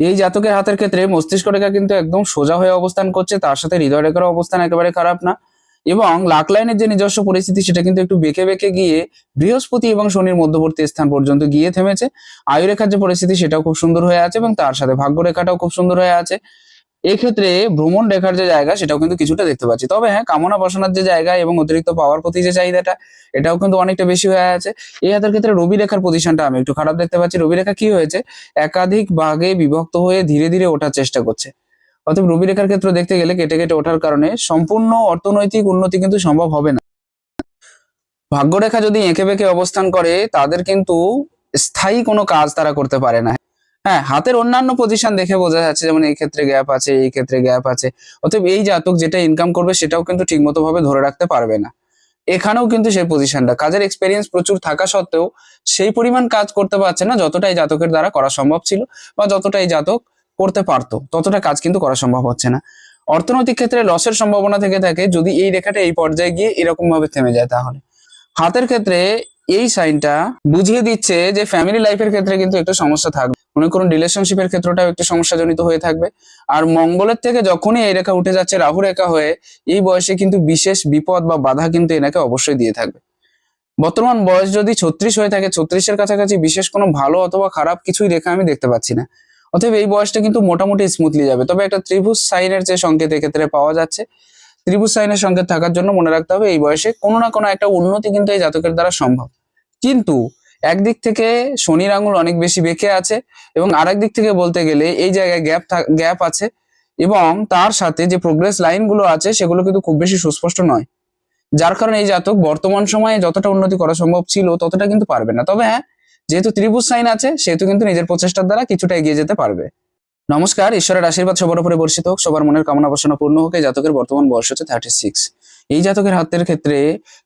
এই জাতকের হাতের ক্ষেত্রে মস্তিষ্ক রেখা কিন্তু একদম সোজা হয়ে অবস্থান করছে, তার সাথে হৃদয় রেখার অবস্থান একেবারে খারাপ না। এবং লাক লাইনের যে নিজস্ব পরিস্থিতি, সেটা কিন্তু একটু বেঁকে বেঁকে গিয়ে বৃহস্পতি এবং শনির মধ্যবর্তী স্থান পর্যন্ত গিয়ে থেমেছে। আয়ু রেখার যে পরিস্থিতি, সেটাও খুব সুন্দর হয়ে আছে এবং তার সাথে ভাগ্য রেখাটাও খুব সুন্দর হয়ে আছে। এক্ষেত্রে ভ্রমণ রেখার যে জায়গা, সেটাও কিন্তু কিছুটা দেখতে পাচ্ছি। তবে হ্যাঁ কামনা বাসনার যে জায়গা এবং অতিরিক্ত পাওয়ার প্রতি যে চাহিদাটা, এটাও কিন্তু অনেকটা বেশি হয়ে আছে। এই হাতের ক্ষেত্রে রবি রেখার পজিশনটা আমি একটু খারাপ দেখতে পাচ্ছি। রবি রেখা কি হয়েছে? একাধিক ভাগে বিভক্ত হয়ে ধীরে ধীরে ওঠার চেষ্টা করছে। অতএব রবি রেখার ক্ষেত্রে দেখতে গেলে কেটে কেটে ওঠার কারণে সম্পূর্ণ অর্থনৈতিক উন্নতি কিন্তু সম্ভব হবে না। ভাগ্যরেখা যদি এঁকে বেঁকে অবস্থান করে, তাদের কিন্তু স্থায়ী কোনো কাজ তারা করতে পারে না। হ্যাঁ হাতের অন্যান্য পজিশন দেখে বোঝা যাচ্ছে যেমন এই ক্ষেত্রে গ্যাপ আছে, এই ক্ষেত্রে গ্যাপ আছে। অতএব এই জাতক যেটা ইনকাম করবে সেটাও কিন্তু ঠিকমতো ভাবে ধরে রাখতে পারবে না। এখানেও কিন্তু সেই পজিশনটা কাজের এক্সপেরিয়েন্স প্রচুর থাকা সত্ত্বেও সেই পরিমাণ কাজ করতে পারছে না যতটা এই জাতকের দ্বারা করা সম্ভব ছিল বা যতটা এই জাতক করতে পারতো, ততটা কাজ কিন্তু করা সম্ভব হচ্ছে না। অর্থনৈতিক ক্ষেত্রে লসের সম্ভাবনা থেকে থাকে, যদি এই রেখাটা এই পর্যায়ে গিয়ে এরকম ভাবে থেমে যায় তাহলে। হাতের ক্ষেত্রে এই সাইনটা বুঝিয়ে দিচ্ছে যে ফ্যামিলি লাইফের ক্ষেত্রে কিন্তু একটু সমস্যা থাকবে। মনে করুন রিলেশনশিপের ক্ষেত্রটাও একটু সমস্যাজনিত হয়ে থাকবে। আর মঙ্গলের থেকে যখনই এই রেখা উঠে যাচ্ছে রাহু রেখা হয়ে, এই বয়সে কিন্তু বিশেষ বিপদ বা বাধা কিন্তু এনাকে অবশ্যই দিয়ে থাকবে। বর্তমান বয়স যদি ছত্রিশ হয়ে থাকে, ছত্রিশের কাছাকাছি বিশেষ কোনো ভালো অথবা খারাপ কিছুই রেখা আমি দেখতে পাচ্ছি না। অতএব এই বয়সটা কিন্তু মোটামুটি স্মুথলি যাবে। তবে একটা ত্রিভুজ সাইনের যে সংকেত এক্ষেত্রে পাওয়া যাচ্ছে, ত্রিভুজ সাইনের সংকেত থাকার জন্য মনে রাখতে হবে এই বয়সে কোনো না কোনো একটা উন্নতি কিন্তু এই জাতকের দ্বারা সম্ভব। কিন্তু একদিক থেকে শনির আঙুল অনেক বেশি বেঁকে আছে এবং আরেক দিক থেকে বলতে গেলে এই জায়গায় গ্যাপ গ্যাপ আছে এবং তার সাথে যে প্রোগ্রেস লাইনগুলো আছে সেগুলো কিন্তু খুব বেশি সুস্পষ্ট নয়। যার কারণে এই জাতক বর্তমান সময়ে যতটা উন্নতি করা সম্ভব ছিল ততটা কিন্তু পারবে না। তবে হ্যাঁ যেহেতু ত্রিভুজ সাইন আছে, সেহেতু কিন্তু নিজের প্রচেষ্টার দ্বারা কিছুটা এগিয়ে যেতে পারবে। নমস্কার, ঈশ্বরের আশীর্বাদ সবার উপরে বর্ষিত হোক, সবার মনের কামনা বাসনা পূর্ণ হোক জাতকের বর্তমান বয়স হচ্ছে থার্টি সিক্স এই জাতকের হাতের ক্ষেত্রে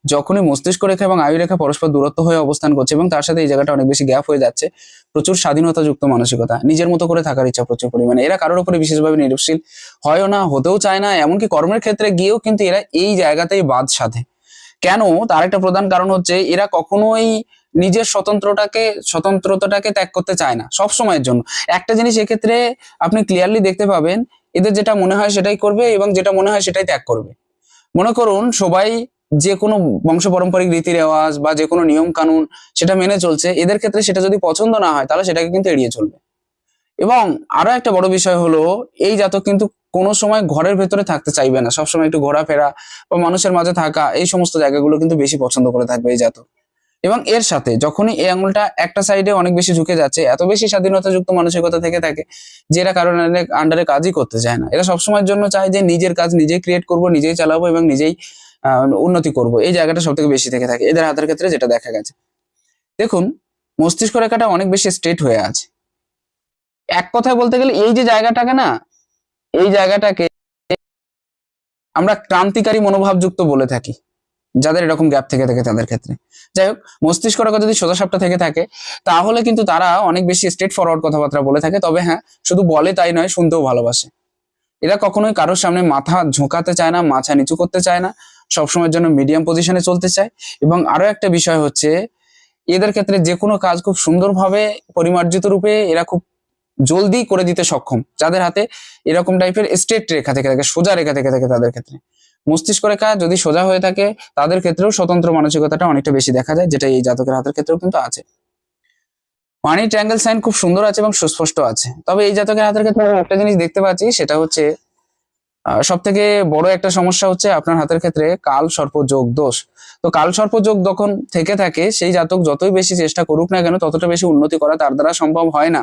যখনই মস্তিষ্ক রেখা এবং আয়ু রেখা পরস্পর দূরত্ব হয়ে অবস্থান করছে এবং তার সাথে এই জায়গাটা অনেক বেশি গ্যাপ হয়ে যাচ্ছে, প্রচুর স্বাধীনতা যুক্ত মানসিকতা, নিজের মতো করে থাকার ইচ্ছা প্রচুর পরিমাণে। এরা কারোর উপরে বিশেষভাবে নির্ভরশীল হয়ও না, হতেও চায় না, এমনকি কর্মের ক্ষেত্রে গিয়েও কিন্তু এরা এই জায়গাতেই বাদ সাধে। কেন? তার একটা প্রধান কারণ হচ্ছে এরা কখনোই নিজের স্বতন্ত্রটাকে, স্বতন্ত্রতাটাকে ত্যাগ করতে চায় না, সব সময়ের জন্য। একটা জিনিস এক্ষেত্রে আপনি ক্লিয়ারলি দেখতে পাবেন, এদের যেটা মনে হয় সেটাই করবে এবং যেটা মনে হয় সেটাই ত্যাগ করবে। মনে করুন সবাই যে কোনো বংশ পারম্পরিক রীতি রেওয়াজ বা যে কোনো নিয়ম কানুন সেটা মেনে চলছে, এদের ক্ষেত্রে সেটা যদি পছন্দ না হয় তাহলে সেটাকে কিন্তু এড়িয়ে চলবে। এবং আরও একটা বড় বিষয় হলো, এই জাতক কিন্তু কোনো সময় ঘরের ভেতরে থাকতে চাইবে না। সবসময় একটু ঘোরাফেরা বা মানুষের মাঝে থাকা, এই সমস্ত জায়গাগুলো কিন্তু বেশি পছন্দ করে থাকবে এই জাতক। এবং এর সাথে যখনই এই আঙুলটা একটা সাইডে অনেক বেশি ঝুঁকে যাচ্ছে, এত বেশি স্বাধীনতা যুক্ত মানসিকতা থেকে থাকে যে এরা কারণ আন্ডারে কাজই করতে চায় না। এরা সবসময়ের জন্য চায় যে নিজের কাজ নিজেই ক্রিয়েট করব, নিজেই চালাবো এবং নিজেই উন্নতি করব। এই জায়গাটা সব থেকে বেশি থেকে থাকে। এদের হাতের ক্ষেত্রে যেটা দেখা গেছে। দেখুন, মস্তিষ্ক রেখাটা অনেক বেশি স্ট্রেট হয়ে আছে। এক কথায় বলতে গেলে এই যে জায়গাটাকে না, এই জায়গাটাকে আমরা ক্রান্তিকারী মনোভাবযুক্ত বলে থাকি। যাদের এরকম গ্যাপ থেকে থাকে তাদের ক্ষেত্রে। যাই হোক মস্তিষ্ক রেখা যদি সোজা সাপটা থেকে থাকে, তাহলে কিন্তু তারা অনেক বেশি স্ট্রেট ফরওয়ার্ড কথাবার্তা বলে থাকে। তবে হ্যাঁ শুধু বলে তাই নয়, শুনতেও ভালোবাসে। এরা কখনোই কারোর সামনে মাথা ঝোঁকাতে চায় না, মাথা নিচু করতে চায় না, সবসময়ের জন্য মিডিয়াম পজিশনে চলতে চায়। এবং আরও একটা বিষয় হচ্ছে, এদের ক্ষেত্রে যে কোনো কাজ খুব সুন্দরভাবে পরিমার্জিত রূপে এরা খুব জলদি করে দিতে সক্ষম। যাদের হাতে এরকম টাইপের স্ট্রেট রেখা থেকে থাকে, সোজা রেখা থেকে থাকে তাদের ক্ষেত্রে। মস্তিষ্ক রেখা যদি সোজা হয়ে থাকে, তাদের ক্ষেত্রেও স্বতন্ত্র মানসিকতাটা অনেকটা বেশি দেখা যায়, যেটা এই জাতকের হাতের ক্ষেত্রেও কিন্তু আছে। মানি ট্রায়াঙ্গেল সাইন খুব সুন্দর আছে এবং সুস্পষ্ট আছে। তবে এই জাতকের হাতের ক্ষেত্রে একটা জিনিস দেখতে পাচ্ছি, সেটা হচ্ছে সব থেকে বড় একটা সমস্যা হচ্ছে আপনার হাতের ক্ষেত্রে কাল সর্প যোগ দোষ। তো কাল সর্প যোগ যখন থেকে থাকে, সেই জাতক যতই বেশি চেষ্টা করুক না কেন, ততটা বেশি উন্নতি করা তার দ্বারা সম্ভব হয় না।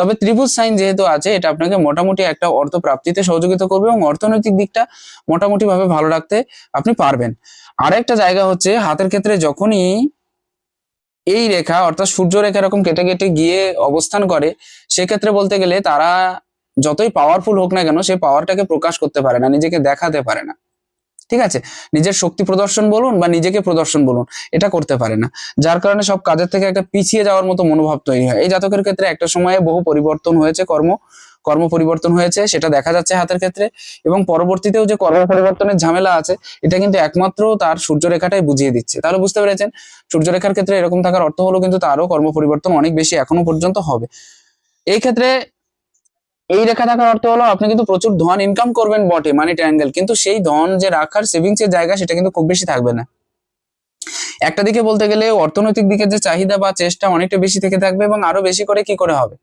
তবে ত্রিভুজ সাইন যেহেতু আছে, এটা আপনাকে মোটামুটি একটা অর্থ প্রাপ্তিতে সহযোগিতা করবে এবং অর্থনৈতিক দিকটা মোটামুটি ভাবে ভালো রাখতে আপনি পারবেন। আরেকটা জায়গা হচ্ছে হাতের ক্ষেত্রে যখনই এই রেখা, অর্থাৎ সূর্য রেখা এরকম কেটে কেটে গিয়ে অবস্থান করে, সেক্ষেত্রে বলতে গেলে তারা যতই পাওয়ারফুল হোক না কেন, সে পাওয়ারটাকে প্রকাশ করতে পারে না, নিজেকে দেখাতে পারে না। ঠিক আছে? নিজের শক্তি প্রদর্শন বলুন বা নিজেকে প্রদর্শন বলুন, এটা করতে পারে না। যার কারণে সব কাজের থেকে একটা পিছিয়ে যাওয়ার মতো মনোভাব তৈরি হয়। এই জাতকের ক্ষেত্রে একটা সময়ে বহু পরিবর্তন হয়েছে, কর্ম কর্ম পরিবর্তন হয়েছে, সেটা দেখা যাচ্ছে হাতের ক্ষেত্রে। এবং পরবর্তীতেও যে কর্ম পরিবর্তনের ঝামেলা আছে, এটা কিন্তু একমাত্র তার সূর্যরেখাটাই বুঝিয়ে দিচ্ছে। তাহলে বুঝতে পেরেছেন? সূর্যরেখার ক্ষেত্রে এরকম থাকার অর্থ হলো কিন্তু তারও কর্ম পরিবর্তন অনেক বেশি এখনও পর্যন্ত হবে। এই ক্ষেত্রে এই রেখা থাকার অর্থ হলো আপনি কিন্তু প্রচুর ধন ইনকাম করবেন বটে মানি ট্রায়াঙ্গেল কিন্তু সেই ধন যে রাখার সেভিংস এর জায়গা, সেটা কিন্তু খুব বেশি থাকবে না। একটা দিকে বলতে গেলে অর্থনৈতিক দিকে যে চাহিদা বা চেষ্টা অনেকটা বেশি থেকে থাকবে এবং আরও বেশি করে কি করে হবে?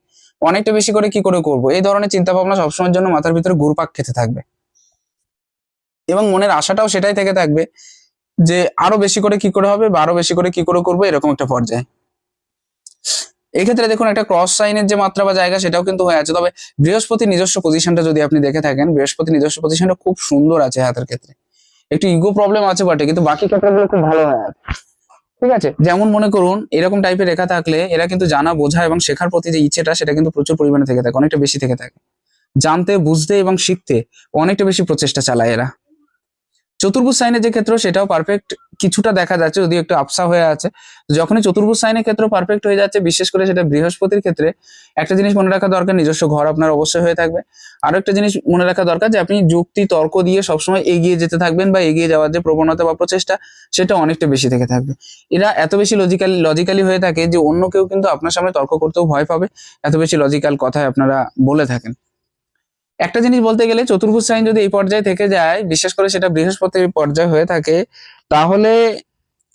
অনেকটা বেশি করে কি করে করব? এই ধরনের চিন্তা ভাবনা সবসময়ের জন্য মাথার ভিতরে ঘুরপাক খেতে থাকবে। এবং মনের আশাটাও সেটাই থেকে থাকবে যে আরও বেশি করে কি করে হবে বা আরও বেশি করে কি করে করব, এরকম একটা পর্যায়ে। এক্ষেত্রে দেখুন, একটা ক্রস সাইনের যে মাত্রা বা জায়গা সেটাও কিন্তু হয়ে আছে। তবে বৃহস্পতি নিজস্ব পজিশনটা যদি আপনি দেখে থাকেন, বৃহস্পতি নিজস্ব পজিশনটা খুব সুন্দর আছে হাতের ক্ষেত্রে। একটু ইগো প্রবলেম আছে বটে, কিন্তু বাকি ক্ষেত্রগুলো খুব ভালো হয়ে ঠিক আছে? যেমন মনে করুন, এরকম টাইপের রেখা থাকলে এরা কিন্তু জানা, বোঝা এবং শেখার প্রতি যে ইচ্ছেটা, সেটা কিন্তু প্রচুর পরিমাণে থেকে থাকে, অনেকটা বেশি থেকে থাকে। জানতে, বুঝতে এবং শিখতে অনেকটা বেশি প্রচেষ্টা চালায় এরা। চতুর্ভুজ সাইনের যে ক্ষেত্র, সেটাও পারফেক্ট কিছুটা দেখা যাচ্ছে যদি একটু আপসা হয়ে আছে। যখনই চতুর্ভুজ সাইনের ক্ষেত্র পারফেক্ট হয়ে যাচ্ছে, বিশেষ করে সেটা বৃহস্পতির ক্ষেত্রে, একটা জিনিস মনে রাখা দরকার, নিজস্ব ঘর আপনার অবশ্যই হয়ে থাকবে। আরও একটা জিনিস মনে রাখা দরকার যে, আপনি যুক্তি, তর্ক দিয়ে সবসময় এগিয়ে যেতে থাকবেন বা এগিয়ে যাওয়ার যে প্রবণতা বা প্রচেষ্টা, সেটা অনেকটা বেশি থেকে থাকবে। এরা এত বেশি লজিক্যালি লজিক্যালি হয়ে থাকে যে, অন্য কেউ কিন্তু আপনার সামনে তর্ক করতেও ভয় পাবে। এত বেশি লজিক্যাল কথায় আপনারা বলে থাকেন। একটা জিনিস বলতে গেলে চতুর্ভুজ সাইন যদি এই পর্যায়ে থেকে যায়, বিশেষ করে সেটা বৃহস্পতির পর্যায়ে হয়ে থাকে, তাহলে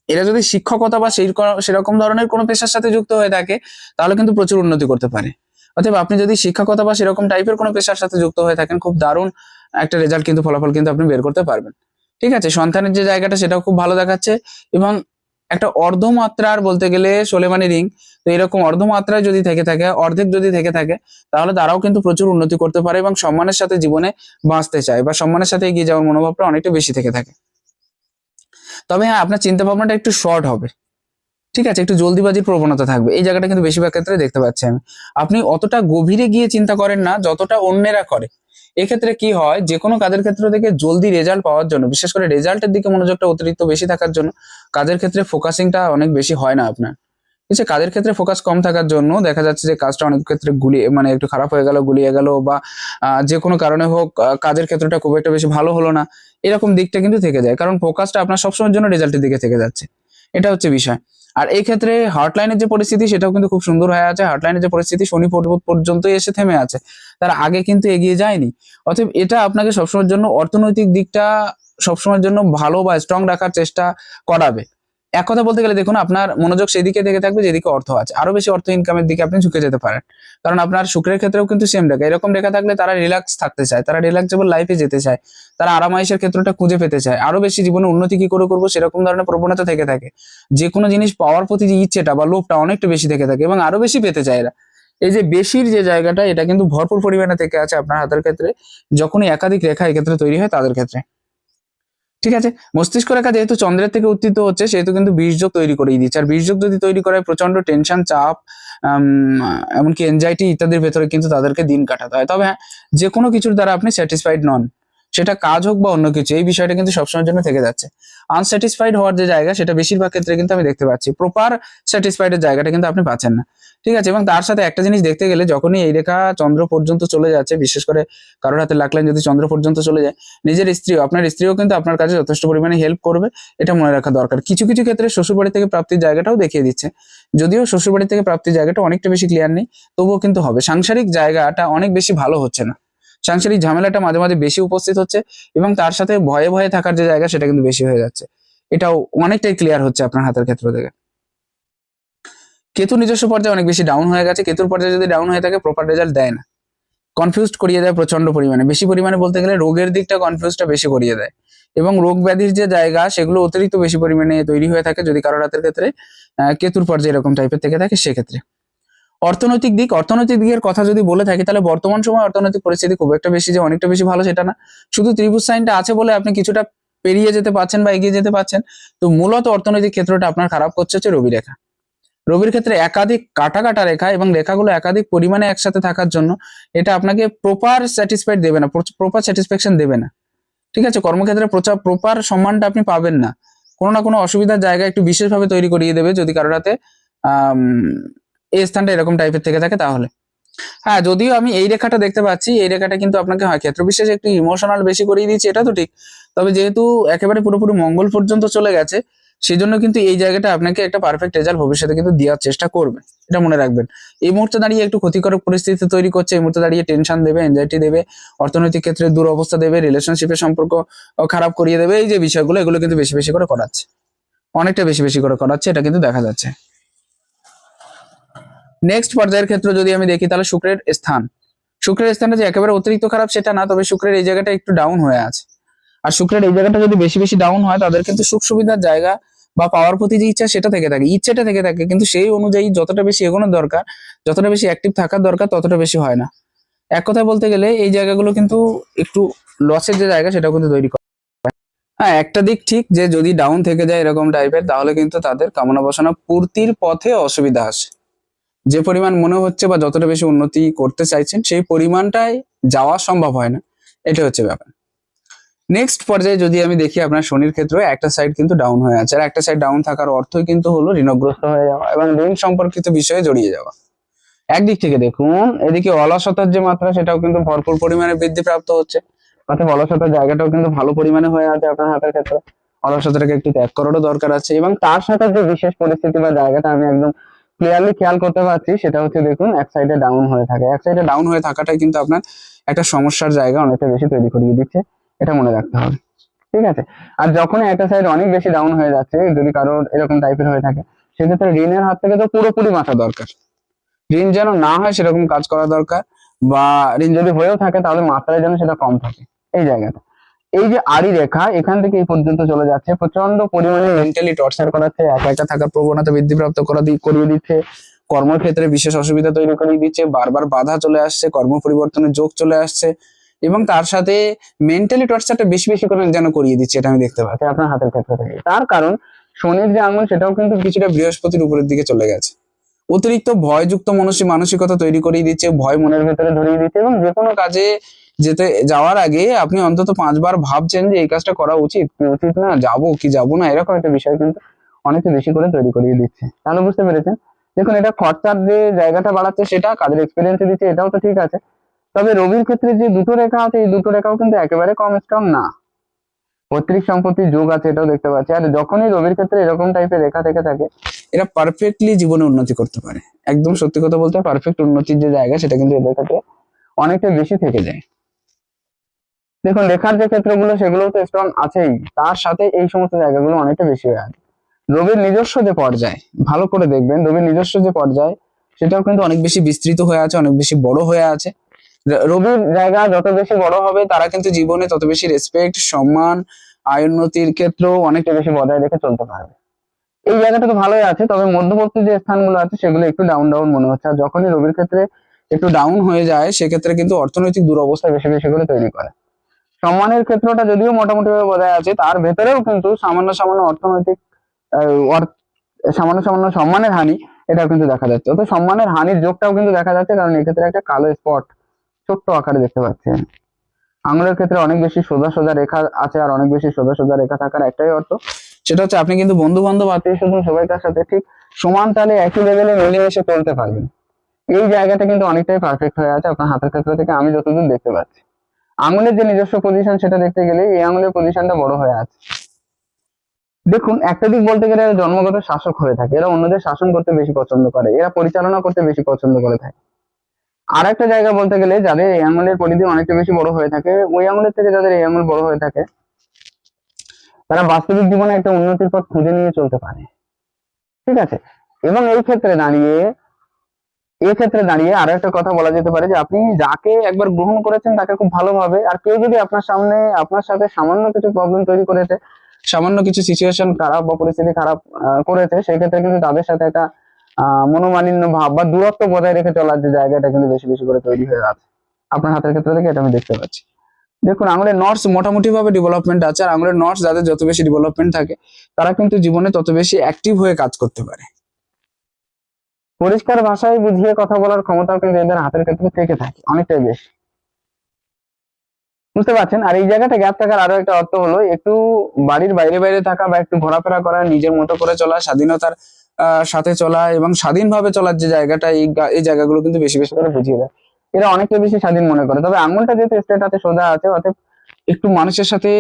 এরা যদি শিক্ষকতা বা সেই সেরকম ধরনের কোনো পেশার সাথে যুক্ত হয়ে থাকে, তাহলে কিন্তু প্রচুর উন্নতি করতে পারে। অতএব আপনি যদি শিক্ষকতা বা সেরকম টাইপের কোনো পেশার সাথে যুক্ত হয়ে থাকেন, খুব দারুণ একটা রেজাল্ট কিন্তু ফলাফল কিন্তু আপনি বের করতে পারবেন। ঠিক আছে, সন্তানের যে জায়গাটা, সেটাও খুব ভালো দেখাচ্ছে এবং একটা অর্ধমাত্রার বলতে গেলে সোলেমানি রিং। তো এরকম অর্ধমাত্রায় যদি থেকে থাকে, অর্ধেক যদি থেকে থাকে, তাহলে তারাও কিন্তু প্রচুর উন্নতি করতে পারে এবং সম্মানের সাথে জীবনে বাঁচতে চায় বা সম্মানের সাথে এগিয়ে যাওয়ার মনোভাবটা অনেকটা বেশি থেকে থাকে। তবে হ্যাঁ আপনার চিন্তা ভাবনাটা একটু শর্ট হবে। ঠিক আছে, একটু জলদিবাজির প্রবণতা থাকবে। এই জায়গাটা কিন্তু বেশিরভাগ ক্ষেত্রে দেখতে পাচ্ছি আমি। আপনি অতটা গভীরে গিয়ে চিন্তা করেন না, যতটা অন্যেরা করে। এক্ষেত্রে কি হয়? যে কোনো কাজের ক্ষেত্র থেকে জলদি রেজাল্ট পাওয়ার জন্য, বিশেষ করে রেজাল্টের দিকে মনোযোগটা অতিরিক্ত বেশি থাকার জন্য, কাজের ক্ষেত্রে ফোকাসিংটা অনেক বেশি হয় না আপনার। ঠিক আছে? কাজের ক্ষেত্রে ফোকাস কম থাকার জন্য দেখা যাচ্ছে যে কাজটা অনেক ক্ষেত্রে গুলিয়ে মানে একটু খারাপ হয়ে গেল, গুলিয়ে গেল বা যে কোনো কারণে হোক কাজের ক্ষেত্রটা খুব একটা বেশি ভালো হলো না, এরকম দিকটা কিন্তু থেকে যায়। কারণ ফোকাসটা আপনার সবসময়ের জন্য রেজাল্টের দিকে থেকে যাচ্ছে। এটা হচ্ছে বিষয়। আর এই ক্ষেত্রে হটলাইনের যে পরিস্থিতি, সেটাও কিন্তু খুব সুন্দর হয়ে আছে। হটলাইনের যে পরিস্থিতি শনি পর্যন্ত এসে থেমে আছে। তার আগে কিন্তু এগিয়ে যায়নি। অতএব এটা আপনাকে সবসময়ের জন্য অর্থনৈতিক দিকটা সবসময়ের জন্য ভালো বা স্ট্রং রাখার চেষ্টা করাবে। এক কথা বলতে গেলে দেখুন, আপনার মনোযোগ সেদিকে থেকে থাকবে, যেদিকে অর্থ আছে। আরও বেশি অর্থ ইনকামের দিকে আপনি ঝুঁকে যেতে পারেন। কারণ আপনার শুক্রের ক্ষেত্রেও কিন্তু সেম রেখা এরকম রেখা থাকলে তারা রিল্যাক্স থাকতে চায়, তারা রিল্যাক্সেবল লাইফে যেতে চায়। তারা আরামাইশের ক্ষেত্রটা খুঁজে পেতে চায়। আরও বেশি জীবনে উন্নতি কি করে করব সেরকম ধরনের প্রবণতা থেকে থাকে। যে কোনো জিনিস পাওয়ার প্রতি যে ইচ্ছেটা বা লোভটা অনেকটা বেশি থেকে থাকে এবং আরও বেশি পেতে চায় এরা। এই যে বেশির যে জায়গাটা, এটা কিন্তু ভরপুর পরিমাণে থেকে আছে আপনার হাতের ক্ষেত্রে। যখনই একাধিক রেখা এক্ষেত্রে তৈরি হয় তাদের ক্ষেত্রে। ঠিক আছে? মস্তিষ্ক রেখা যেহেতু চন্দ্রের থেকে উত্থিত হচ্ছে, সেহেতু কিন্তু বীর্যক তৈরি করেই দিচ্ছে। আর বীর্যক যদি তৈরি করে প্রচণ্ড টেনশন চাপ এমনকি এনজাইটি ইত্যাদির ভেতরে কিন্তু তাদেরকে দিন কাটাতে হয়। তবে হ্যাঁ যে কোনো কিছুর দ্বারা আপনি স্যাটিসফাইড নন। সেটা কাজ হোক বা অন্য কিছু, এই বিষয়টা কিন্তু সবসময়ের জন্য থেকে যাচ্ছে। আনস্যাটিসফাইড হওয়ার যে জায়গা, সেটা বেশিরভাগ ক্ষেত্রে কিন্তু আমি দেখতে পাচ্ছি। প্রপার স্যাটিসফাইড এর জায়গাটা কিন্তু আপনি পাচ্ছেন না। ঠিক আছে? এবং তার সাথে একটা জিনিস দেখতে গেলে যখনই এই রেখা চন্দ্র পর্যন্ত চলে যাচ্ছে, বিশেষ করে কারোর হাতে লাগলেন যদি চন্দ্র পর্যন্ত চলে যায়, নিজের স্ত্রীও, আপনার স্ত্রীও কিন্তু আপনার কাছে যথেষ্ট পরিমাণে হেল্প করবে, এটা মনে রাখা দরকার। কিছু কিছু ক্ষেত্রে শ্বশুরবাড়ি থেকে প্রাপ্তির জায়গাটাও দেখিয়ে দিচ্ছে। যদিও শ্বশুরবাড়ি থেকে প্রাপ্তির জায়গাটা অনেকটা বেশি ক্লিয়ার নেই, তবুও কিন্তু হবে। সাংসারিক জায়গাটা অনেক বেশি ভালো হচ্ছে না। সাংসারিক ঝামেলাটা মাঝে মাঝে বেশি উপস্থিত হচ্ছে এবং তার সাথে ভয়ে ভয়ে থাকার যে জায়গা সেটা কিন্তু বেশি হয়ে যাচ্ছে। এটাও অনেকটাই ক্লিয়ার হচ্ছে আপনার হাতের ক্ষেত্র থেকে। কেতু নিজস্ব পর্যায়ে অনেক বেশি ডাউন হয়ে গেছে। কেতুর পর্যায়ে যদি ডাউন হয়ে থাকে প্রপার রেজাল্ট দেয় না। কনফিউজড করিয়ে দেয় প্রচণ্ড পরিমাণে। বেশি পরিমাণে বলতে গেলে রোগের দিকটা কনফিউজটা বেশি করিয়ে দেয়। এবং রোগ ব্যাধির যে জায়গা, সেগুলো অতিরিক্ত বেশি পরিমাণে তৈরি হয়ে থাকে যদি কারোর হাতের ক্ষেত্রে। কেতুর পর্যায়ে এরকম টাইপের থেকে থাকে, সেক্ষেত্রে। অর্থনৈতিক দিক, অর্থনৈতিক দিকের কথা যদি বলে থাকি, তাহলে বর্তমান সময় অর্থনৈতিক পরিস্থিতি খুব একটা বেশি যে অনেকটা বেশি ভালো সেটা না। শুধু ত্রিভুজ সাইনটা আছে বলে আপনি কিছুটা পেরিয়ে যেতে পারছেন বা এগিয়ে যেতে পারছেন। তো মূলত অর্থনৈতিক ক্ষেত্রটা আপনার খারাপ করছে হচ্ছে রবি রেখা। রবির ক্ষেত্রে একাধিক কাটা কাটা রেখা এবং রেখাগুলো একাধিক পরিমাণে একসাথে থাকার জন্য এটা আপনাকে প্রপার স্যাটিসফাইড দেবে না প্রপার স্যাটিসফ্যাকশন দেবে না। ঠিক আছে? কর্মক্ষেত্রে প্রচার প্রপার সম্মানটা আপনি পাবেন না। কোনো না কোনো অসুবিধার জায়গা একটু বিশেষভাবে তৈরি করিয়ে দেবে যদি কারোর হাতে এই স্থানটা এরকম টাইপের থেকে থাকে তাহলে। হ্যাঁ যদিও আমি এই রেখাটা দেখতে পাচ্ছি, এই রেখাটা কিন্তু আপনাকে হয় ক্ষেত্র বিশেষে একটু ইমোশনাল বেশি করিয়ে দিচ্ছে এটা তো ঠিক। তবে যেহেতু একেবারে পুরোপুরি মঙ্গল পর্যন্ত চলে গেছে সেই জন্য কিন্তু এই জায়গাটা আপনাকে একটা পারফেক্ট রেজাল্ট ভবিষ্যতে কিন্তু দেওয়ার চেষ্টা করবে, এটা মনে রাখবেন। এই মুহূর্তে দাঁড়িয়ে একটু ক্ষতিকারক পরিস্থিতি তৈরি করছে, এই মুহূর্তে দাঁড়িয়ে টেনশন দেবে এনজাইটি দেবে, অর্থনৈতিক ক্ষেত্রে দুরবস্থা দেবে রিলেশনশিপের সম্পর্ক খারাপ করিয়ে দেবে, এই যে বিষয়গুলো, এগুলো কিন্তু বেশি বেশি করে করাচ্ছে। অনেকটা বেশি বেশি করে করাচ্ছে, এটা কিন্তু দেখা যাচ্ছে। নেক্সট পর্যায়ের ক্ষেত্রে যদি আমি দেখি, তাহলে শুক্রের স্থান। শুক্রের স্থানটা যে একেবারে অতিরিক্ত খারাপ, সেটা না, তবে শুক্রের এই জায়গাটা একটু ডাউন হয়ে আছে। আর শুক্রের এই জায়গাটা যদি বেশি বেশি ডাউন হয়, তাদের কিন্তু সুখ সুবিধার জায়গা বা পাওয়ার প্রতি যে ইচ্ছা, সেটা থেকে থাকে। ইচ্ছেটা থেকে থাকে, কিন্তু সেই অনুযায়ী যতটা বেশি এগোনোর দরকার, যতটা বেশি অ্যাক্টিভ থাকার দরকার, ততটা বেশি হয় না। এক কথায় বলতে গেলে, এই জায়গাগুলো কিন্তু একটু লসের যে জায়গা, সেটাও কিন্তু তৈরি করে। হ্যাঁ একটা দিক ঠিক যে যদি ডাউন থেকে যায় এরকম টাইপের তাহলে কিন্তু তাদের কামনা বাসনা পূর্তির পথে অসুবিধা আসে। যে পরিমাণ মনে হচ্ছে বা যতটা বেশি উন্নতি করতে চাইছেন, সেই পরিমাণটাই যাওয়া সম্ভব হয় না। এটা হচ্ছে ব্যাপার। নেক্সট পর্যায়ে যদি আমি দেখি আপনার শনির ক্ষেত্রে, একটা সাইড কিন্তু ডাউন হয়ে আছে। আর একটা সাইড ডাউন থাকার অর্থই কিন্তু হলো ঋণগ্রস্ত হয়ে যাওয়া এবং ঋণ সম্পর্কিত বিষয়ে জড়িয়ে যাওয়া। একদিক থেকে দেখুন, এদিকে অলসতার যে মাত্রা, সেটাও কিন্তু ভরপুর পরিমাণে বৃদ্ধি প্রাপ্ত হচ্ছে। অর্থাৎ অলসতার জায়গাটাও কিন্তু ভালো পরিমাণে হয়ে আছে আপনার হাতের ক্ষেত্রে। অলসতাটাকে একটু ত্যাগ করারও দরকার আছে এবং তার সাথে যে বিশেষ পরিস্থিতি বা জায়গাটা আমি একদম ক্লিয়ারলি খেয়াল করতে পারছি, সেটা হচ্ছে দেখুন, এক সাইডে ডাউন হয়ে থাকে। এক সাইডে ডাউন হয়ে থাকাটাই কিন্তু আপনার একটা সমস্যার জায়গা, অনেকটা বেশি তৈরি করিয়ে দিচ্ছে। এটা মনে রাখতে হবে। ঠিক আছে? আর যখন একটা সাইড অনেক বেশি ডাউন হয়ে যাচ্ছে, যদি কারোর এরকম টাইপের হয়ে থাকে, সেক্ষেত্রে ঋণের হাত থেকে তো পুরোপুরি বাঁচা দরকার। ঋণ যেন না হয়, সেরকম কাজ করা দরকার, বা ঋণ যদি হয়েও থাকে, তাহলে মাত্রায় যেন সেটা কম থাকে। এই জায়গাটা। এই যে আড়ি রেখা এখান থেকে এই পর্যন্ত চলে যাচ্ছে। প্রচণ্ড পরিমাণে মেন্টালি টর্চার করাচ্ছে একা একা থাকার প্রবণতা বৃদ্ধিপ্রাপ্ত করা করিয়ে দিচ্ছে। কর্মক্ষেত্রে বিশেষ অসুবিধা তৈরি করে দিচ্ছে বারবার বাধা চলে আসছে কর্ম পরিবর্তনের যোগ চলে আসছে এবং তার সাথে মেন্টালি টর্চারটা বেশি বেশি করে যেন করিয়ে দিচ্ছে এটা আমি দেখতে পাচ্ছি। আপনার হাতের ক্ষেত্রে থেকে। তার কারণ শনির যে আঙুল সেটাও কিন্তু কিছুটা বৃহস্পতির উপরের দিকে চলে গেছে। অতিরিক্ত ভয়যুক্ত মানসিক মানসিকতা তৈরি করিয়ে দিচ্ছে ভয় মনের ভেতরে ধরিয়ে দিচ্ছে এবং যে কোনো কাজে যেতে যাওয়ার আগে আপনি অন্তত পাঁচবার ভাবছেন যে এই কাজটা করা উচিত। কি উচিত না, যাব কি যাব না, এরকম একটা বিষয় কিন্তু অনেকটা বেশি করে তৈরি করিয়ে দিচ্ছে। তাহলে বুঝতে পেরেছেন? দেখুন, এটা খরচার যে জায়গাটা বাড়াচ্ছে, সেটা কাজের এক্সপিরিয়েন্স দিচ্ছে, এটাও তো ঠিক আছে। তবে রবির ক্ষেত্রে যে দুটো রেখা আছে, এই দুটো রেখাও কিন্তু একেবারে কম স্ট্রং না। পৈতৃক সম্পত্তির যোগ আছে, এটাও দেখতে পাচ্ছি। আর যখনই রবির ক্ষেত্রে এরকম টাইপের রেখা থেকে থাকে, এরা পারফেক্টলি জীবনে উন্নতি করতে পারে। একদম সত্যি কথা বলতে পারফেক্ট উন্নতির যে জায়গা, সেটা কিন্তু এদের কাছে অনেকটা বেশি থেকে যায়। দেখুন লেখার যে ক্ষেত্রগুলো সেগুলো তো স্ট্রং আছেই। তার সাথে এই সমস্ত জায়গাগুলো অনেকটা বেশি হয়ে আছে। রবির নিজস্ব যে পর্যায়, ভালো করে দেখবেন, রবির নিজস্ব যে পর্যায়, সেটাও কিন্তু অনেক বেশি বিস্তৃত হয়ে আছে, অনেক বেশি বড় হয়ে আছে। রবির জায়গা যত বেশি বড় হবে, তারা কিন্তু জীবনে তত বেশি রেসপেক্ট সম্মান, আয় উন্নতির ক্ষেত্রেও অনেকটা বেশি বজায় রেখে চলতে পারবে। এই জায়গাটা তো ভালোই আছে, তবে মধ্যবর্তী যে স্থানগুলো আছে, সেগুলো একটু ডাউন ডাউন মনে হচ্ছে। আর যখনই রবির ক্ষেত্রে একটু ডাউন হয়ে যায়, সেক্ষেত্রে কিন্তু অর্থনৈতিক দুরবস্থা বেশি বেশি করে তৈরি করে। সম্মানের ক্ষেত্রটা যদিও মোটামুটি ভাবে বজায় আছে, তার ভেতরেও কিন্তু সামান্য সামান্য অর্থনৈতিক সামান্য সামান্য সম্মানের হানি, এটাও কিন্তু দেখা যাচ্ছে। অর্থাৎ সম্মানের হানির যোগটাও কিন্তু দেখা যাচ্ছে, কারণ এক্ষেত্রে একটা কালো স্পট ছোট্ট আকারে দেখতে পাচ্ছি। আঙুলের ক্ষেত্রে অনেক বেশি সোজা সোজা রেখা আছে আর অনেক বেশি সোজা সোজা রেখা থাকার একটাই অর্থ। সেটা হচ্ছে আপনি কিন্তু বন্ধু বান্ধব আত্মীয় স্বজন সবাই তার সাথে ঠিক সমান তালে একই লেভেলে মিলেমিশে চলতে পারবেন। এই জায়গাটা কিন্তু অনেকটাই পারফেক্ট হয়ে আছে আপনার হাতের ক্ষেত্র থেকে আমি যতদূর দেখতে পাচ্ছি। আঙুলের যে নিজস্ব পজিশন সেটা দেখতে গেলে এই আঙুলের পজিশনটা বড় হয়ে আছে। দেখুন, একটা দিক বলতে গেলে এরা জন্মগত শাসক হয়ে থাকে। এরা অন্যদের শাসন করতে বেশি পছন্দ করে। এরা পরিচালনা করতে বেশি পছন্দ করে থাকে। আর একটা জায়গা বলতে গেলে যাদের এই আঙুলের পরিধি অনেকটা বেশি বড় হয়ে থাকে, ওই আঙুলের থেকে যাদের এই আঙুল বড় হয়ে থাকে, তারা বাস্তবিক জীবনে একটা উন্নতির পথ খুঁজে নিয়ে চলতে পারে। ঠিক আছে? এবং এই ক্ষেত্রে দাঁড়িয়ে এই ক্ষেত্রে দাঁড়িয়ে আরও একটা কথা বলা যেতে পারে যে আপনি যাকে একবার গ্রহণ করেছেন তাকে খুব ভালোভাবে, আর কেউ যদি আপনার সামনে, আপনার সাথে সামান্য কিছু প্রবলেম তৈরি করেছে, সামান্য কিছু সিচুয়েশন খারাপ বা পরিস্থিতি খারাপ করেছে, সেক্ষেত্রে কিন্তু তাদের সাথে একটা মনোমালিন্য ভাব বা দূরত্ব বজায় রেখে চলার যে জায়গাটা কিন্তু বেশি বেশি করে তৈরি হয়ে আছে। আপনার হাতের ক্ষেত্রে থেকে এটা আমি দেখতে পাচ্ছি। দেখুন, আঙুলের নটস মোটামুটি ভাবে ডেভেলপমেন্ট আছে, আর আঙুলের নটস যাদের যত বেশি ডেভেলপমেন্ট থাকে, তারা কিন্তু জীবনে তত বেশি অ্যাক্টিভ হয়ে কাজ করতে পারে। পরিষ্কার ভাষায় বুঝিয়ে কথা বলার ক্ষমতাও কিন্তু এদের হাতের ক্ষেত্রে থেকে থাকে, অনেকটাই বেশি। বুঝতে পারছেন? আর এই জায়গাটা গ্যাপ থাকার আরও একটা অর্থ হলো, একটু বাড়ির বাইরে বাইরে থাকা বা একটু ঘোরাফেরা করা, নিজের মতো করে চলা, স্বাধীনতার সাথে চলা এবং স্বাধীনভাবে চলার যে জায়গাটা, এই জায়গাগুলো কিন্তু বেশি বেশি করে বুঝিয়ে দেয়। এরা অনেকটা বেশি স্বাধীন মনে করে। তবে আঙুলটা যেহেতু স্ট্রেট হাতে সোজা আছে, অতএব একটু মানুষের সাথে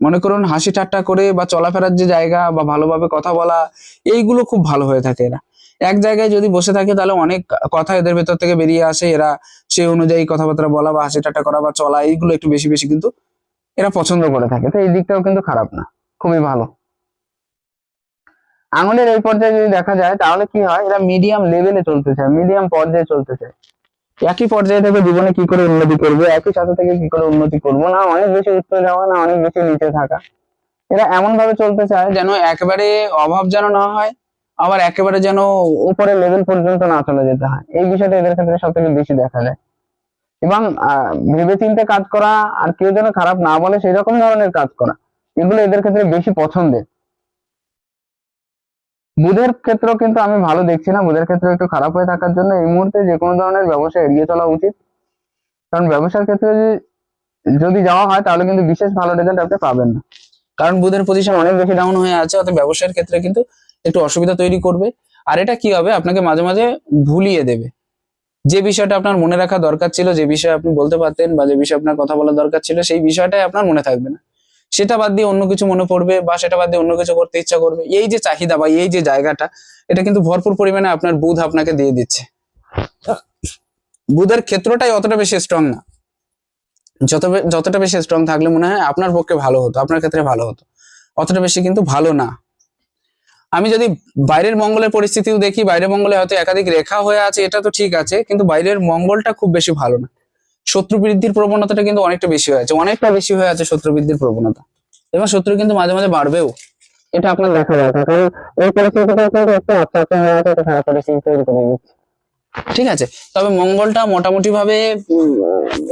মনে করুন হাসি ঠাট্টা করে বা চলাফেরার যে জায়গা বা ভালোভাবে কথা বলা, এইগুলো খুব ভালো হয়ে থাকে এরা। এক জায়গায় যদি বসে থাকে, তাহলে অনেক কথা এদের ভেতর থেকে বেরিয়ে আসে। এরা সেই অনুযায়ী কথাবার্তা বলা বা হাসি ঠাট্টা করা বা চলা, এইগুলো একটু বেশি বেশি কিন্তু এরা পছন্দ করে থাকে। তো এই দিকটাও কিন্তু খারাপ না, খুবই ভালো। আঙুলের এই পর্যায়ে যদি দেখা যায়, তাহলে কি হয়? এরা মিডিয়াম লেভেলে চলতে চায় মিডিয়াম পর্যায়ে চলতে চায়। একই পর্যায়ে থেকে জীবনে কি করে উন্নতি করব? একই সাথে থেকে কি করে উন্নতি করব? না, অনেক বেশি উত্তর যাওয়া না, অনেক বেশি নিচে থাকা। এরা এমন ভাবে চলতে চায় যেন একবারে অভাব যেন না হয় আবার একেবারে যেন উপরের লেভেল পর্যন্ত না চলে যেতে হয়। এই বিষয়টা এদের ক্ষেত্রে সব বেশি দেখা যায়। এবং আহ, ভেবেচিন্তে কাজ করা আর কেউ যেন খারাপ না বলে সেই রকম ধরনের কাজ করা এগুলো এদের ক্ষেত্রে বেশি পছন্দের। বুধের ক্ষেত্রেও কিন্তু আমি ভালো দেখছি না। বুধের ক্ষেত্রে একটু খারাপ হয়ে থাকার জন্য এই মুহূর্তে যে কোনো ধরনের ব্যবসা এড়িয়ে চলা উচিত। কারণ ব্যবসার ক্ষেত্রে যদি যাওয়া হয় তাহলে কিন্তু বিশেষ ভালো রেজাল্ট আপনি পাবেন না। কারণ বুধের পজিশন অনেক বেশি ডাউন হয়ে আছে অর্থাৎ ব্যবসার ক্ষেত্রে কিন্তু একটু অসুবিধা তৈরি করবে। আর এটা কি হবে? আপনাকে মাঝে মাঝে ভুলিয়ে দেবে। যে বিষয়টা আপনার মনে রাখা দরকার ছিল, যে বিষয়ে আপনি বলতে পারতেন বা যে বিষয়ে আপনার কথা বলার দরকার ছিল, সেই বিষয়টাই আপনার মনে থাকবে না। সেটা বাদ দিয়ে অন্য কিছু মনে পড়বে বা সেটা বাদ দিয়ে অন্য কিছু করতে ইচ্ছা করবে। এই যে চাহিদা বা এই যে জায়গাটা, এটা কিন্তু ভরপুর পরিমাণে আপনার বুধ আপনাকে দিয়ে দিচ্ছে। বুধের ক্ষেত্রটাই অতটা বেশি স্ট্রং না। যত যতটা বেশি স্ট্রং থাকলে মনে হয় আপনার পক্ষে ভালো হতো, আপনার ক্ষেত্রে ভালো হতো। অতটা বেশি কিন্তু ভালো না। আমি যদি বাইরের মঙ্গলের পরিস্থিতিও দেখি বাইরের মঙ্গলে হয়তো একাধিক রেখা হয়ে আছে এটা তো ঠিক আছে কিন্তু বাইরের মঙ্গলটা খুব বেশি ভালো না। শত্রু বৃদ্ধির প্রবণতাটা কিন্তু অনেকটা বেশি হয়ে আছে অনেকটা বেশি হয়ে আছে শত্রু বৃদ্ধির প্রবণতা। এবং শত্রু কিন্তু মাঝে মাঝে বাড়বেও। এটা আপনার দেখা দরকার কারণ এই পরিস্থিতিটা কিন্তু একটু আস্তে আস্তে হয়ে আছে একটা খারাপ পরিস্থিতি তৈরি করে দিচ্ছে ঠিক আছে তবে মঙ্গলটা মোটামুটি ভাবে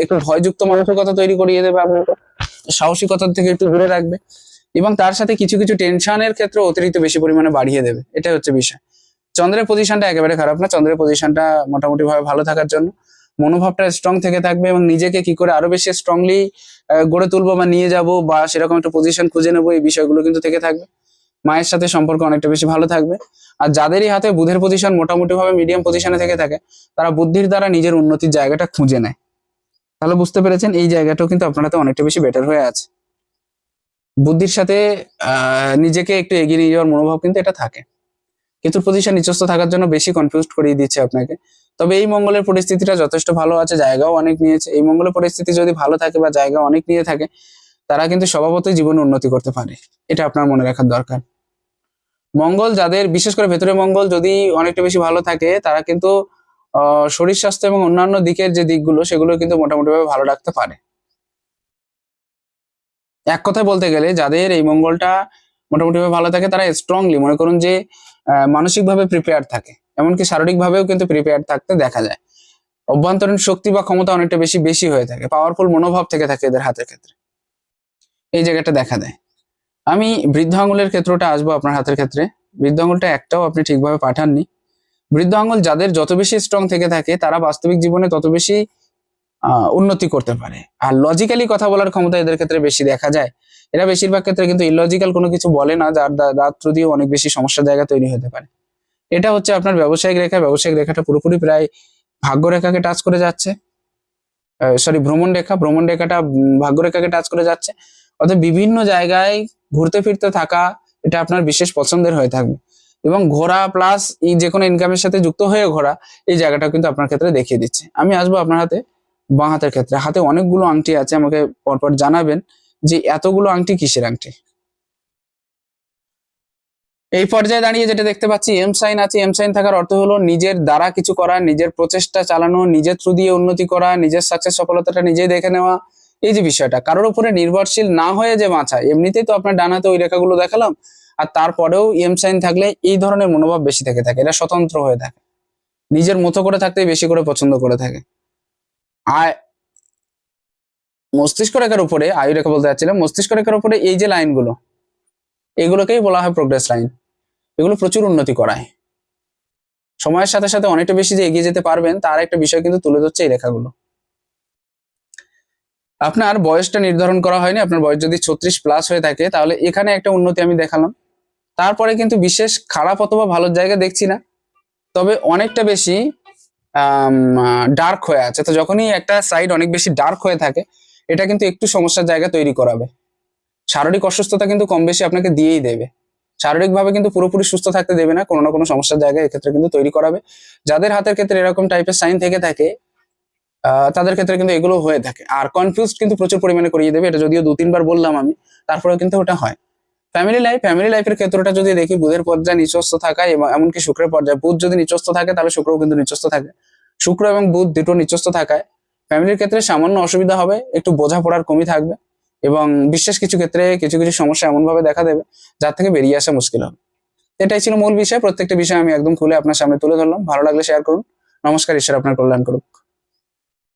একটু ভয়যুক্ত মানসিকতা তৈরি করিয়ে দেবে আপনাকে। সাহসিকতার থেকে একটু দূরে রাখবে। এবং তার সাথে কিছু কিছু টেনশনের ক্ষেত্রে অতিরিক্ত বেশি পরিমাণে বাড়িয়ে দেবে। এটাই হচ্ছে বিষয়। চন্দ্রের পজিশনটা একেবারে খারাপ না। চন্দ্রের পজিশনটা মোটামুটি ভাবে ভালো থাকার জন্য। মনোভাবটা স্ট্রং থেকে থাকবে এবং নিজেকে কি করে আরও বেশি স্ট্রংলি গড়ে তুলবো বা নিয়ে যাব বা সেরকম একটা পজিশন খুঁজে নেব, এই বিষয়গুলো কিন্তু থেকে থাকবে। মায়ের সাথে সম্পর্ক অনেকটা বেশি ভালো থাকবে। আর যাদেরই হাতে বুধের পজিশন মোটামুটি ভাবে মিডিয়াম পজিশনে থেকে থাকে, তারা বুদ্ধির দ্বারা নিজের উন্নতির জায়গাটা খুঁজে নেয়। তাহলে বুঝতে পেরেছেন, এই জায়গাটাও কিন্তু আপনার হাতে অনেকটা বেশি বেটার হয়ে আছে। বুদ্ধির সাথে নিজেকে একটু এগিয়ে নিয়ে যাওয়ার মনোভাব কিন্তু এটা থাকে। কিন্তু পজিশন নিচস্থ থাকার জন্য বেশি কনফিউজ করিয়ে দিচ্ছে আপনাকে। তবে এই মঙ্গলের পরিস্থিতিটা যথেষ্ট ভালো আছে, জায়গাও অনেক নিয়েছে। এই মঙ্গলের পরিস্থিতি যদি ভালো থাকে বা জায়গা অনেক নিয়ে থাকে, তারা কিন্তু স্বভাবতই জীবনে উন্নতি করতে পারে। এটা আপনার মনে রাখার দরকার। মঙ্গল যাদের, বিশেষ করে ভেতরে মঙ্গল যদি অনেকটা বেশি ভালো থাকে, তারা কিন্তু শরীর স্বাস্থ্য এবং অন্যান্য দিকের যে দিকগুলো, সেগুলো কিন্তু মোটামুটি ভাবে ভালো রাখতে পারে। এক কথায় বলতে গেলে যাদের এই মঙ্গলটা মোটামুটি ভাবে ভালো থাকে, তারা স্ট্রংলি মনে করুন যে মানসিকভাবে প্রিপেয়ার থাকে। এমনকি শারীরিকভাবেও কিন্তু প্রিপেয়ার থাকতে দেখা যায়। অভ্যন্তরীণ শক্তি বা ক্ষমতা অনেকটা বেশি বেশি হয়ে থাকে। পাওয়ারফুল মনোভাব থেকে থাকে এদের হাতের ক্ষেত্রে। এই জায়গাটা দেখা দেয়। আমি বৃদ্ধ আঙুলের ক্ষেত্রটা আসব আপনার হাতের ক্ষেত্রে। বৃদ্ধ আঙুলটা একটাও আপনি ঠিকভাবে পাঠাননি। বৃদ্ধ আঙুল যাদের যত বেশি স্ট্রং থেকে থাকে, তারা বাস্তবিক জীবনে তত বেশি উন্নতি করতে পারে। আর লজিক্যালি কথা বলার ক্ষমতা এদের ক্ষেত্রে বেশি দেখা যায়। এরা বেশিরভাগ ক্ষেত্রে কিন্তু ইলজিক্যাল কোনো কিছু বলে না, যার থ্রু দিয়ে অনেক বেশি সমস্যার জায়গা তৈরি হতে পারে। এটা হচ্ছে আপনার ব্যবসায়িক রেখা। ব্যবসায়িক রেখাটা পুরোপুরি প্রায় ভাগ্য রেখাকে টাচ করে যাচ্ছে। সরি ভ্রমণ রেখা। ভ্রমণ রেখাটা ভাগ্য রেখাকে টাচ করে যাচ্ছে। অর্থাৎ বিভিন্ন জায়গায় ঘুরতে ফিরতে থাকা এটা আপনার বিশেষ পছন্দের হয়ে থাকবে। এবং ঘোরা প্লাস এই যে কোনো ইনকামের সাথে যুক্ত হয়ে ঘোরা এই জায়গাটা কিন্তু আপনার ক্ষেত্রে দেখিয়ে দিচ্ছে। আমি আসব আপনার হাতে। বাঁ হাতের ক্ষেত্রে। হাতে অনেকগুলো আংটি আছে, আমাকে পরপর জানাবেন যে এতগুলো আংটি কিসের আংটি? এই পর্যায়ে দাঁড়িয়ে যেটা দেখতে পাচ্ছি এম সাইন আছে। এম সাইন থাকার অর্থ হলো নিজের দ্বারা কিছু করা, নিজের প্রচেষ্টা চালানো, নিজের থ্রু দিয়ে উন্নতি করা, নিজের সাকসেস সফলতাটা নিজেই দেখে নেওয়া। এই যে বিষয়টা, কারোর উপরে নির্ভরশীল না হয়ে যে বাঁচা এমনিতেই তো আপনার ডানাতে ওই রেখাগুলো দেখালাম, আর তারপরেও এম সাইন থাকলে এই ধরনের মনোভাব বেশি থেকে থাকে। এটা স্বতন্ত্র হয়ে থাকে। নিজের মতো করে থাকতেই বেশি করে পছন্দ করে থাকে। আর মস্তিষ্ক রেখার উপরে, আয়ু রেখা বলতে চাচ্ছিলাম মস্তিষ্ক রেখার উপরে এই যে লাইনগুলো, এগুলোকেই বলা হয় প্রোগ্রেস লাইন এগুলো প্রচুর উন্নতি করায়। সময়ের সাথে সাথে অনেকটা বেশি যে এগিয়ে যেতে পারবেন, তার একটা বিষয় কিন্তু তুলে ধরছে এই রেখাগুলো। আপনার বয়সটা নির্ধারণ করা হয়নি, আপনার বয়স যদি ছত্রিশ প্লাস হয়ে থাকে, তাহলে এখানে একটা উন্নতি আমি দেখালাম। তারপরে কিন্তু বিশেষ খারাপ অথবা ভালো জায়গা দেখছি না। তবে অনেকটা বেশি ডার্ক হয়ে আছে। তো যখনই একটা সাইড অনেক বেশি ডার্ক হয়ে থাকে, এটা কিন্তু একটু সমস্যার জায়গা তৈরি করাবে। শারীরিক অসুস্থতা কিন্তু কম বেশি আপনাকে দিয়েই দেবে। শারীরিকভাবে কিন্তু পুরোপুরি সুস্থ থাকতে দেবে না, কোনো না কোনো সমস্যার জায়গায় এক্ষেত্রে কিন্তু তৈরি করাবে। যাদের হাতের ক্ষেত্রে এরকম টাইপের সাইন থেকে থাকে তাদের ক্ষেত্রে কিন্তু এগুলো হয়ে থাকে। আর কনফিউজ কিন্তু প্রচুর পরিমাণে করিয়ে দেবে, এটা যদিও দু তিনবার বললাম আমি, তারপরেও কিন্তু ওটা হয়। ফ্যামিলি লাইফ ফ্যামিলি লাইফের ক্ষেত্রটা যদি দেখি, বুধের পর্যায়ে নিচস্থ থাকায়, এবং এমনকি শুক্রের পর্যায়ে, বুধ যদি নিচস্থ থাকে, তাহলে শুক্রও কিন্তু নিচস্থ থাকে। শুক্র এবং বুধ দুটো নিচস্থ থাকায় ফ্যামিলির ক্ষেত্রে সামান্য অসুবিধা হবে, একটু বোঝাপড়ার কমই থাকবে এবং বিশেষ কিছু ক্ষেত্রে কিছু কিছু সমস্যা এমন ভাবে দেখা দেবে যার থেকে বেরিয়ে আসা মুশকিল হবে। এটাই ছিল মূল বিষয়, প্রত্যেকটা বিষয় আমি একদম খুলে আপনার সামনে তুলে ধরলাম। ভালো লাগলে শেয়ার করুন। নমস্কার, ঈশ্বর আপনার কল্যাণ করুক।